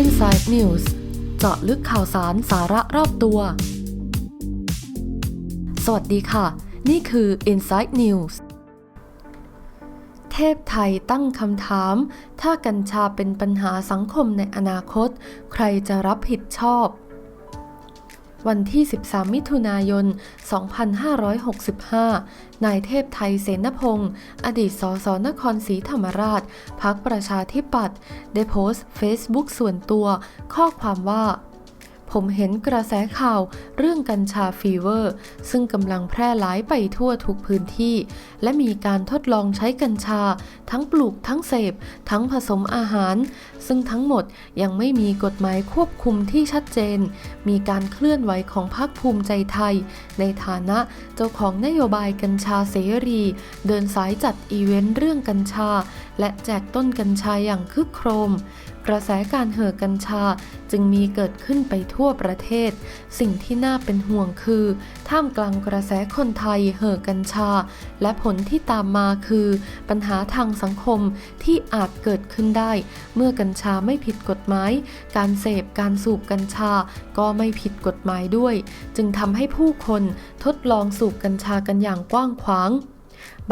Inside News เจาะลึกข่าวสารสาระรอบตัว สวัสดีค่ะ นี่คือ Inside News เทพไทยตั้งคำถาม ถ้ากัญชาเป็นปัญหาสังคมในอนาคต ใครจะรับผิดชอบ วันที่ 13 มิถุนายน 2565 นายเทพไทยเสนพงศ์อดีตสสนครศรีธรรมราช พักประชาธิปัตย์ได้โพสต์เฟซบุ๊กส่วนตัว ข้อความว่า ผมเห็นกระแสข่าวเรื่องกัญชาฟีเวอร์ ซึ่งกำลังแพร่หลายไปทั่วทุกพื้นที่ และมีการทดลองใช้กัญชา ทั้งปลูกทั้งเสพ ทั้งผสมอาหาร ซึ่งทั้งหมดยังไม่มีกฎหมายควบคุมที่ชัดเจน มีการเคลื่อนไหวของพรรคภูมิใจไทย ในฐานะเจ้าของนโยบายกัญชาเสรี เดินสายจัดอีเวนต์เรื่องกัญชาและแจกต้นกัญชาอย่างคึกโครม กระแสการเห่อกัญชาจึงมีเกิดขึ้นไปทั่วประเทศ สิ่งที่น่าเป็นห่วงคือ ท่ามกลางกระแสคนไทยเห่อกัญชา และผลที่ตามมาคือ ปัญหาทางสังคมที่อาจเกิดขึ้นได้ เมื่อกัญชาไม่ผิดกฎหมาย การเสพการสูบกัญชาก็ไม่ผิดกฎหมายด้วย จึงทำให้ผู้คนทดลองสูบกัญชากันอย่างกว้างขวาง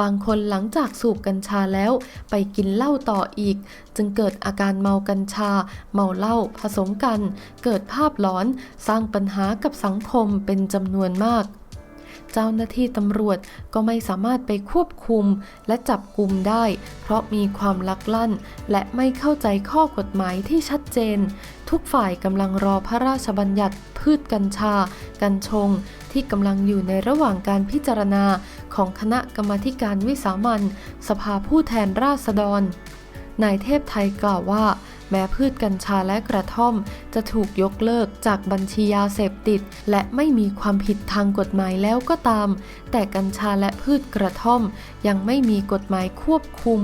บางคนหลังจากสูบกัญชาแล้วไปกินเหล้าต่ออีก จึงเกิดอาการเมากัญชา เมาเหล้าผสมกัน เกิดภาพหลอนสร้างปัญหากับสังคมเป็นจำนวนมากเจ้าหน้าที่ตำรวจก็ไม่สามารถไปควบคุมและจับกลุ่มได้ เพราะมีความลักลั่น และไม่เข้าใจข้อกฎหมายที่ชัดเจน ทุกฝ่ายกำลังรอพระราชบัญญัติพืชกัญชา กัญชง ที่กำลังอยู่ในระหว่างการพิจารณาของคณะกรรมการวิสามันสภาผู้แทนราษฎร นายเทพไทยกล่าวว่า แม้พืชกัญชาและกระท่อม จะถูกยกเลิกจากบัญชียาเสพติด และไม่มีความผิดทางกฎหมายแล้วก็ตาม แต่กัญชาและพืชกระท่อม ยังไม่มีกฎหมายควบคุม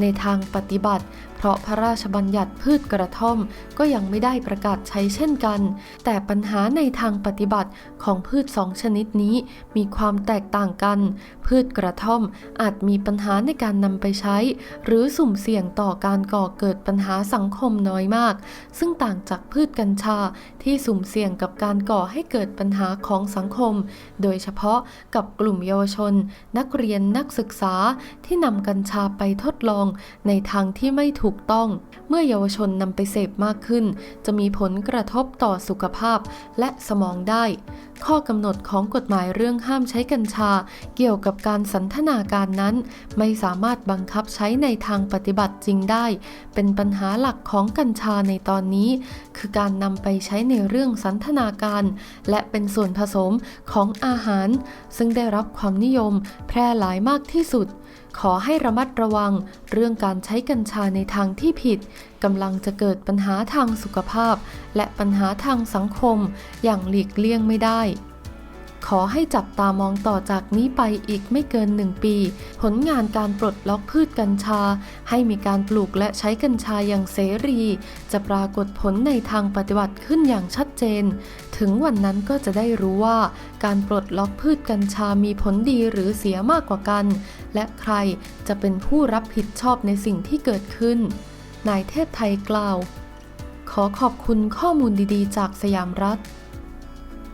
ในทางปฏิบัติ เพราะพระราชบัญญัติพืชกระท่อมก็ยังไม่ได้ประกาศใช้เช่นกัน แต่ปัญหาในทางปฏิบัติของพืชสองชนิดนี้มีความแตกต่างกัน พืชกระท่อมอาจมีปัญหาในการนำไปใช้ หรือสุ่มเสี่ยงต่อการก่อเกิดปัญหาสังคมน้อยมาก ซึ่งต่างจากพืชกัญชาที่สุ่มเสี่ยงกับการก่อให้เกิดปัญหาของสังคม โดยเฉพาะกับกลุ่มเยาวชน นักเรียนนักศึกษาที่นำกัญชาไปทดลองในทางที่ไม่ถูกต้อง เมื่อเยาวชนนำไปเสพมากขึ้น จะมีผลกระทบต่อสุขภาพและสมองได้ ข้อกำหนดของกฎหมายเรื่องห้ามใช้กัญชา เกี่ยวกับการสันทนาการนั้น ไม่สามารถบังคับใช้ในทางปฏิบัติจริงได้ เป็นปัญหาหลักของกัญชาในตอนนี้ คือการนำไปใช้ในเรื่องสันทนาการ และเป็นส่วนผสมของอาหาร ซึ่งได้รับความนิยมแพร่หลายมากที่สุด ขอให้ระมัดระวังเรื่องการใช้กัญชาในทางที่ผิดกำลังจะเกิดปัญหาทางสุขภาพ และปัญหาทางสังคม อย่างหลีกเลี่ยงไม่ได้ ขอให้จับตามองต่อจากนี้ไปอีกไม่เกินหนึ่งปี ผลงานการปลดล็อกพืชกัญชา ให้มีการปลูกและใช้กัญชาอย่างเสรี จะปรากฏผลในทางปฏิบัติขึ้นอย่างชัดเจน ถึงวันนั้นก็จะได้รู้ว่า การปลดล็อกพืชกัญชามีผลดีหรือเสียมากกว่ากัน และใครจะเป็นผู้รับผิดชอบในสิ่งที่เกิดขึ้น นายเทพไทยกล่าว ขอขอบคุณข้อมูลดีๆ จากสยามรัฐ